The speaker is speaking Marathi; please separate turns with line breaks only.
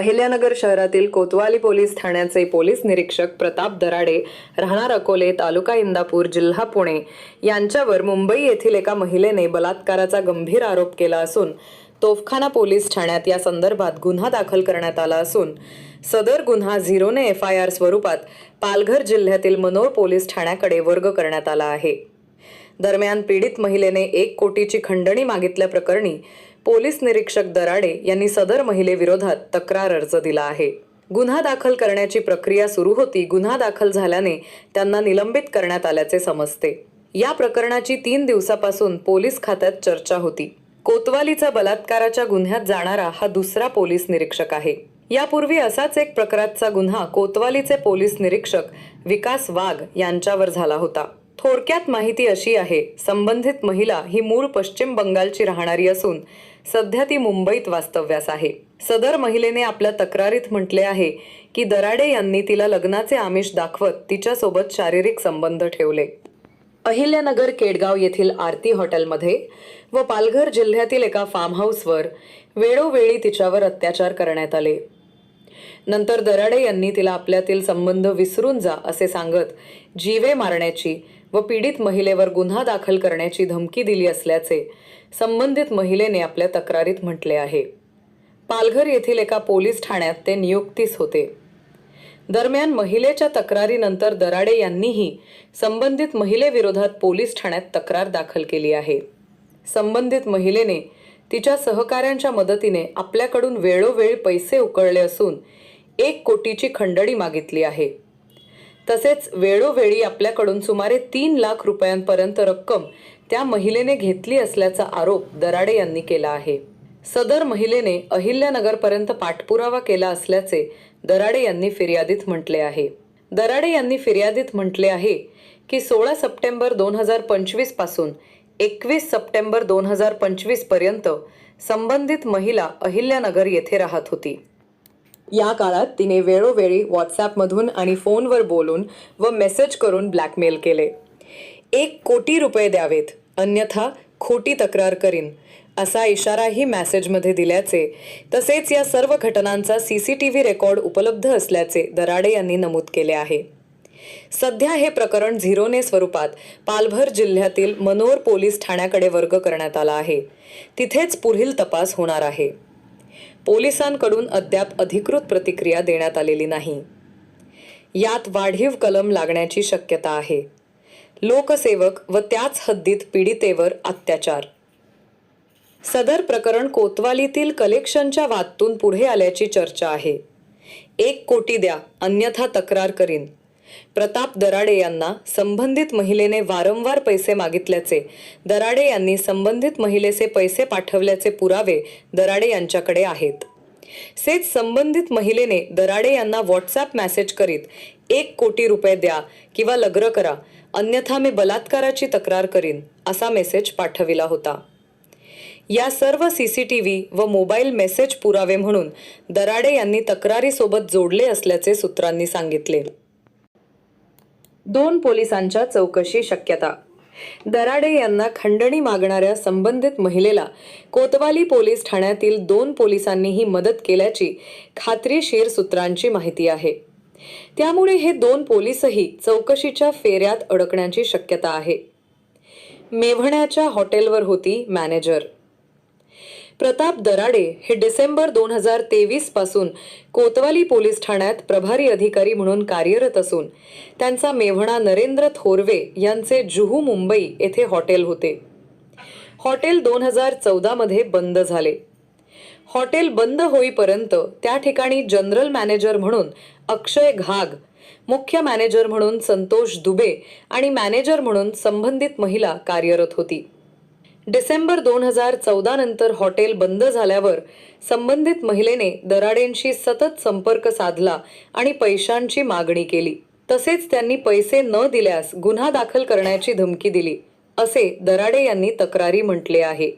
अहिल्यानगर शहरातील कोतवाली पोलीस ठाण्याचे पोलीस निरीक्षक प्रताप दराडे राहणार अकोले तालुका इंदापूर जिल्हा पुणे. यांच्यावर मुंबई येथील एका महिलेने बलात्काराचा गंभीर आरोप केला असून तोफखाना पोलीस ठाण्यात या संदर्भात गुन्हा दाखल करण्यात आला असून सदर गुन्हा झिरोने एफ आय आर स्वरूपात पालघर जिल्ह्यातील मनोर पोलीस ठाण्याकडे वर्ग करण्यात आला आहे. दरम्यान पीडित महिलेने एक कोटीची खंडणी मागितल्याप्रकरणी पोलीस निरीक्षक दराडे यांनी सदर महिलेविरोधात तक्रार अर्ज दिला आहे. गुन्हा दाखल करण्याची प्रक्रिया सुरू होती. गुन्हा दाखल झाल्याने त्यांना निलंबित करण्यात आल्याचे समजते. या प्रकरणाची तीन दिवसापासून पोलीस खात्यात चर्चा होती. कोतवालीचा बलात्काराच्या गुन्ह्यात जाणारा हा दुसरा पोलीस निरीक्षक आहे. यापूर्वी असाच एक प्रकाराचा गुन्हा कोतवालीचे पोलीस निरीक्षक विकास वाघ यांच्यावर झाला होता. थोडक्यात माहिती अशी आहे संबंधित महिला ही मूळ पश्चिम बंगालची राहणारी असून सध्या ती मुंबईत वास्तव्यास आहे. सदर महिलेने आपल्या तक्रारीत म्हटले आहे की दराडे यांनी तिला लग्नाचे आमिष दाखवत तिच्यासोबत शारीरिक संबंध ठेवले. अहिल्यानगर केडगाव येथील आरती हॉटेलमध्ये व पालघर जिल्ह्यातील एका फार्म हाऊसवर वेळोवेळी तिच्यावर अत्याचार करण्यात आले. नंतर दराडे यांनी तिला आपल्यातील संबंध विसरून जा असे सांगत जीवे मारण्याची व पीडित महिलेवर गुन्हा दाखल करण्याची धमकी दिली असल्याचे संबंधित महिलेने आपल्या तक्रारीत म्हटले आहे. पालघर येथील एका पोलीस ठाण्यात ते नियुक्तीस होते. दरम्यान महिलेच्या तक्रारीनंतर दराडे यांनीही संबंधित महिलेविरोधात पोलीस ठाण्यात तक्रार दाखल केली आहे. संबंधित महिलेने तिच्या सहकाऱ्यांच्या मदतीने आपल्याकडून वेळोवेळी पैसे उकळले असून एक कोटीची खंडणी मागितली आहे. तसेच वेळोवेळी आपल्याकडून सुमारे तीन लाख रुपयांपर्यंत रक्कम त्या महिलेने घेतली असल्याचा आरोप दराडे यांनी केला आहे. सदर महिलेने अहिल्यानगरपर्यंत पाठपुरावा केला असल्याचे दराडे यांनी फिर्यादीत म्हटले आहे. दराडे यांनी फिर्यादीत म्हटले आहे की सोळा सप्टेंबर दोन हजार पंचवीसपासून एकवीस सप्टेंबर दोन हजार पंचवीसपर्यंत संबंधित महिला अहिल्यानगर येथे राहत होती. या काळात तिने वेळोवेळी व्हॉट्सॲपमधून आणि फोनवर बोलून व मेसेज करून ब्लॅकमेल केले. एक कोटी रुपये द्यावेत अन्यथा खोटी तक्रार करीन असा इशाराही मॅसेजमध्ये दिल्याचे. तसेच या सर्व घटनांचा C C T V record उपलब्ध असल्याचे दराडे यांनी नमूद केले आहे. सध्या हे प्रकरण झिरोने स्वरूपात पालघर जिल्ह्यातील मनोर पोलीस ठाण्याकडे वर्ग करण्यात आला आहे. तिथेच पुढील तपास होणार आहे. पोलिसांकडून अद्याप अधिकृत प्रतिक्रिया देण्यात आलेली नाही. यात वाढीव कलम लागण्याची शक्यता आहे. लोकसेवक व त्याच हद्दीत पीडितेवर अत्याचार. सदर प्रकरण कोतवालीतील कलेक्शनच्या वादतून पुढे आल्याची चर्चा आहे. एक कोटी द्या अन्यथा तक्रार करीन. प्रताप दराडे यांना संबंधित महिलेने वारंवार पैसे मागितल्याचे दराडे यांनी संबंधित महिलेचे पैसे पाठवल्याचे पुरावे दराडे यांच्याकडे आहेत. सेच संबंधित महिलेने दराडे यांना व्हॉट्सॲप मेसेज करीत एक कोटी रुपये द्या किंवा लग्न करा अन्यथा मी बलात्काराची तक्रार करीन असा मेसेज पाठविला होता. या सर्व सी सी टी व्ही व मोबाईल मेसेज पुरावे म्हणून दराडे यांनी तक्रारीसोबत जोडले असल्याचे सूत्रांनी सांगितले. दोन पोलिसांच्या चौकशी शक्यता. दराडे यांना खंडणी मागणाऱ्या संबंधित महिलेला कोतवाली पोलीस ठाण्यातील दोन पोलिसांनीही मदत केल्याची खात्रीशीर सूत्रांची माहिती आहे. त्यामुळे हे दोन पोलीसही चौकशीच्या फेऱ्यात अडकण्याची शक्यता आहे. मेव्हण्याच्या हॉटेलवर होती मॅनेजर. प्रताप दराडे हे डिसेंबर दोन हजार तेवीसपासून कोतवाली पोलीस ठाण्यात प्रभारी अधिकारी म्हणून कार्यरत असून त्यांचा मेव्हणा नरेंद्र थोरवे यांचे जुहू मुंबई येथे हॉटेल होते. हॉटेल दोन हजार चौदामध्ये बंद झाले. हॉटेल बंद होईपर्यंत त्या ठिकाणी जनरल मॅनेजर म्हणून अक्षय घाग मुख्य मॅनेजर म्हणून संतोष दुबे आणि मॅनेजर म्हणून संबंधित महिला कार्यरत होती. डिसेंबर दोन हजार चौदा नंतर हॉटेल बंद झाल्यावर संबंधित महिलेने दराडेंशी सतत संपर्क साधला आणि पैशांची मागणी केली. तसेच त्यांनी पैसे न दिल्यास गुन्हा दाखल करण्याची धमकी दिली असे दराडे यांनी तक्रारी म्हटले आहे.